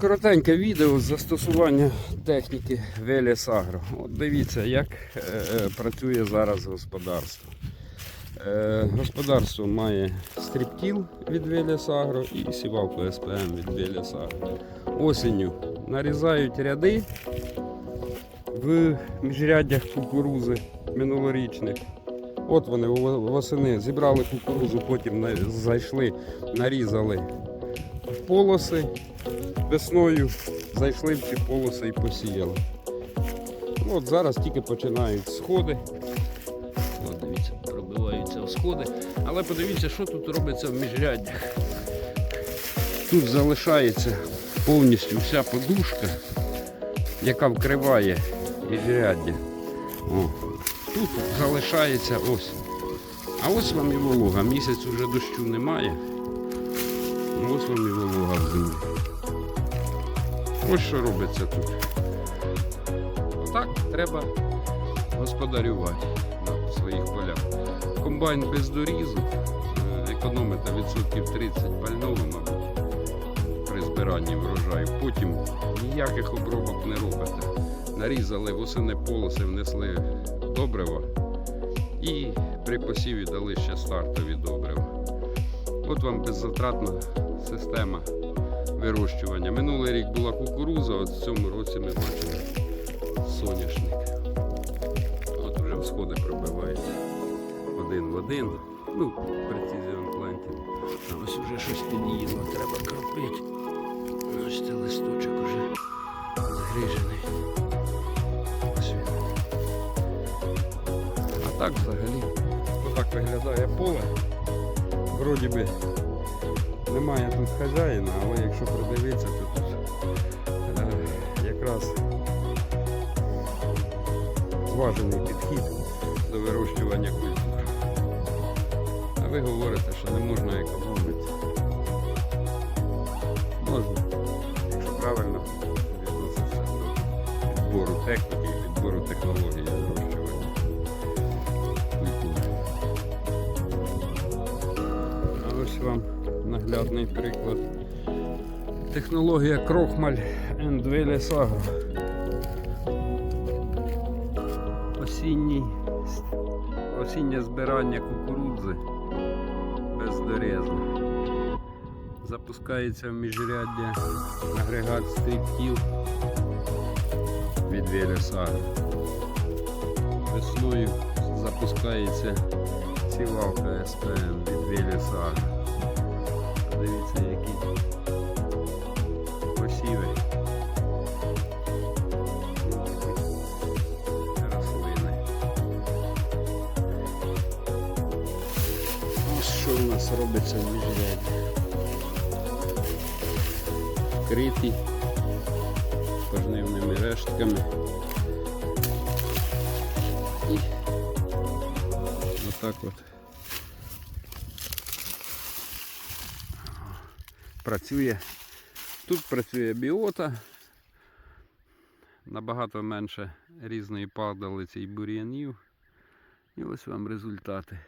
Коротеньке відео з застосування техніки Веліс Агро. От дивіться, як е, е, працює зараз господарство. Е, господарство має стріптіл від Веліс Агро і сівалку СПМ від Веліс Агро. Осінню нарізають ряди в міжряддях кукурузи минулорічних. От вони восени зібрали кукурузу, потім зайшли, нарізали полоси весною зайшли в ці полоси і посіяли. Ну, От зараз тільки починають сходи. От дивіться, пробиваються сходи. Але подивіться, що тут робиться в міжряддях. Тут залишається повністю вся подушка, яка вкриває міжряддя. О. Тут залишається ось. А ось вам і волога. Місяць уже дощу немає. Ну, Ось вам і волога в землі. Ось що робиться тут. Так треба господарювати на своїх полях. Комбайн без дорізу, е, економите відсотків 30 пального, мабуть, при збиранні врожаю. Потім ніяких обробок не робите. Нарізали восени полоси, внесли добрива і при посіві дали ще стартові добрива. От вам беззатратна система вирощування. Минулий рік була кукуруза, от в цьому році ми бачимо соняшник. От вже всходи пробиваються один в один. Ну, Precision Planting. А ось вже щось під'їло, треба кропити. Ось цей листочок уже згрижений. Ось він. А так взагалі, отак виглядає поле. Вроді би немає тут хазяїна, але якщо придивитися, то тут е, якраз зважений підхід до вирощування культур. А ви говорите, що не можна економити. Можна, якщо правильно відноситься до підбору техніки і підбору технології ось вам наглядний приклад. Технологія Крохмаль Велес Осінній, осіннє збирання кукурудзи без дорізу. Запускається в міжряддя агрегат стріптіл від Велес Agro. Весною запускається сівалка СПМ від Agro. Дивіться, які посіви. Рослини. Ось що у нас робиться в міжряді. Криті пожнивними рештками. І отак от. працює. Тут працює біота. Набагато менше різної падалиці і бур'янів. І ось вам результати.